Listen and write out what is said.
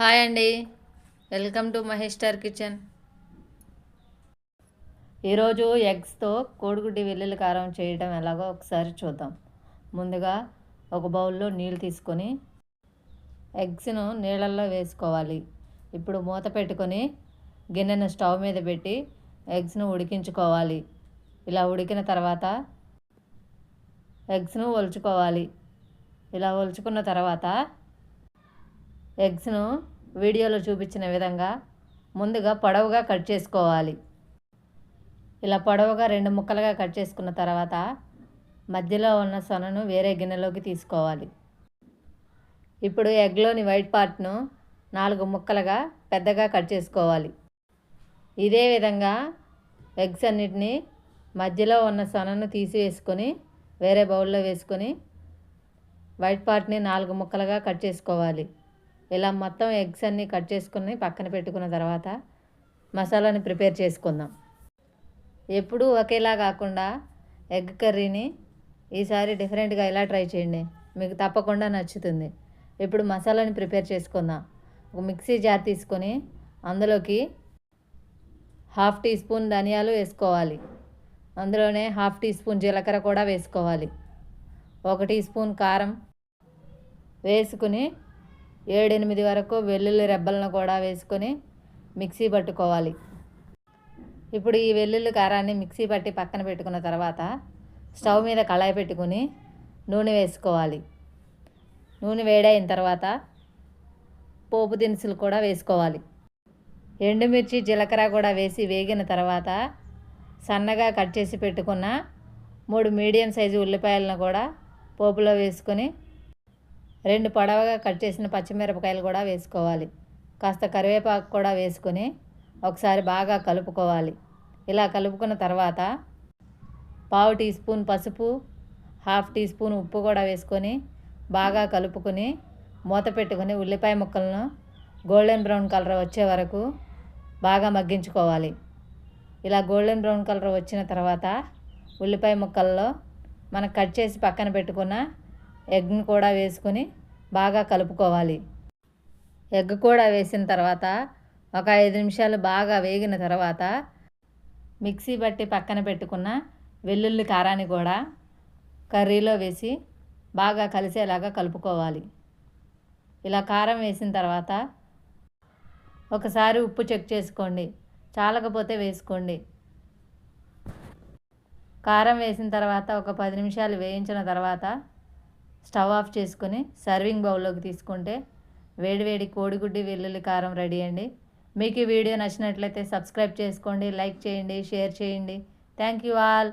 Hi అండి. Welcome to Mahesh Star Kitchen. ఈరోజు ఎగ్స్తో కోడిగుడ్డి వెల్లుల్లి కారం చేయడం ఎలాగో ఒకసారి చూద్దాం. ముందుగా ఒక బౌల్లో నీళ్ళు తీసుకొని ఎగ్స్ను నీళ్ళల్లో వేసుకోవాలి. ఇప్పుడు మూత పెట్టుకొని గిన్నెను స్టవ్ మీద పెట్టి ఎగ్స్ను ఉడికించుకోవాలి. ఇలా ఉడికిన తర్వాత ఎగ్స్ను ఒలుచుకోవాలి. ఇలా ఒలుచుకున్న తర్వాత ఎగ్స్ను వీడియోలో చూపించిన విధంగా ముందుగా పొడవుగా కట్ చేసుకోవాలి. ఇలా పొడవుగా రెండు ముక్కలుగా కట్ చేసుకున్న తర్వాత మధ్యలో ఉన్న సొనను వేరే గిన్నెలోకి తీసుకోవాలి. ఇప్పుడు ఎగ్లోని వైట్ పార్ట్ను నాలుగు ముక్కలుగా పెద్దగా కట్ చేసుకోవాలి. ఇదే విధంగా ఎగ్స్ అన్నిటినీ మధ్యలో ఉన్న సొనను తీసివేసుకొని వేరే బౌల్లో వేసుకొని వైట్ పార్ట్ని నాలుగు ముక్కలుగా కట్ చేసుకోవాలి. ఇలా మొత్తం ఎగ్స్ అన్నీ కట్ చేసుకుని పక్కన పెట్టుకున్న తర్వాత మసాలాని ప్రిపేర్ చేసుకుందాం. ఎప్పుడూ ఒకేలా కాకుండా ఎగ్ కర్రీని ఈసారి డిఫరెంట్గా ఇలా ట్రై చేయండి. మీకు తప్పకుండా నచ్చుతుంది. ఇప్పుడు మసాలాని ప్రిపేర్ చేసుకుందాం. ఒక మిక్సీ జార్ తీసుకొని అందులోకి హాఫ్ టీ స్పూన్ ధనియాలు వేసుకోవాలి. అందులోనే హాఫ్ టీ స్పూన్ జీలకర్ర కూడా వేసుకోవాలి. ఒక టీ స్పూన్ కారం వేసుకుని ఏడెనిమిది వరకు వెల్లుల్లి రెబ్బలను కూడా వేసుకొని మిక్సీ పట్టుకోవాలి. ఇప్పుడు ఈ వెల్లుల్లి కారాన్ని మిక్సీ పట్టి పక్కన పెట్టుకున్న తర్వాత స్టవ్ మీద కళాయి పెట్టుకుని నూనె వేసుకోవాలి. నూనె వేడైన తర్వాత పోపు దినుసులు కూడా వేసుకోవాలి. ఎండుమిర్చి జీలకర్ర కూడా వేసి వేగిన తర్వాత సన్నగా కట్ చేసి పెట్టుకున్న మూడు మీడియం సైజు ఉల్లిపాయలను కూడా పోపులో వేసుకొని రెండు పొడవగా కట్ చేసిన పచ్చిమిరపకాయలు కూడా వేసుకోవాలి. కాస్త కరివేపాకు కూడా వేసుకొని ఒకసారి బాగా కలుపుకోవాలి. ఇలా కలుపుకున్న తర్వాత పావు టీ స్పూన్ పసుపు హాఫ్ టీ స్పూన్ ఉప్పు కూడా వేసుకొని బాగా కలుపుకొని మూత పెట్టుకొని ఉల్లిపాయ ముక్కలను గోల్డెన్ బ్రౌన్ కలర్ వచ్చే వరకు బాగా మగ్గించుకోవాలి. ఇలా గోల్డెన్ బ్రౌన్ కలర్ వచ్చిన తర్వాత ఉల్లిపాయ ముక్కల్లో మనం కట్ చేసి పక్కన పెట్టుకున్న ఎగ్ని కూడా వేసుకొని బాగా కలుపుకోవాలి. ఎగ్ కూడా వేసిన తర్వాత ఒక ఐదు నిమిషాలు బాగా వేగిన తర్వాత మిక్సీ బట్టి పక్కన పెట్టుకున్న వెల్లుల్లి కారాన్ని కూడా కర్రీలో వేసి బాగా కలిసేలాగా కలుపుకోవాలి. ఇలా కారం వేసిన తర్వాత ఒకసారి ఉప్పు చెక్ చేసుకోండి. చాలకపోతే వేసుకోండి. కారం వేసిన తర్వాత ఒక పది నిమిషాలు వేయించిన తర్వాత స్టవ్ ఆఫ్ చేసుకొని సర్వింగ్ బౌల్లోకి తీసుకుంటే వేడివేడి కోడిగుడ్డి వెల్లుల్లి కారం రెడీ అండి. మీకు ఈ వీడియో నచ్చినట్లయితే సబ్స్క్రైబ్ చేసుకోండి లైక్ చేయండి షేర్ చేయండి. Thank you all.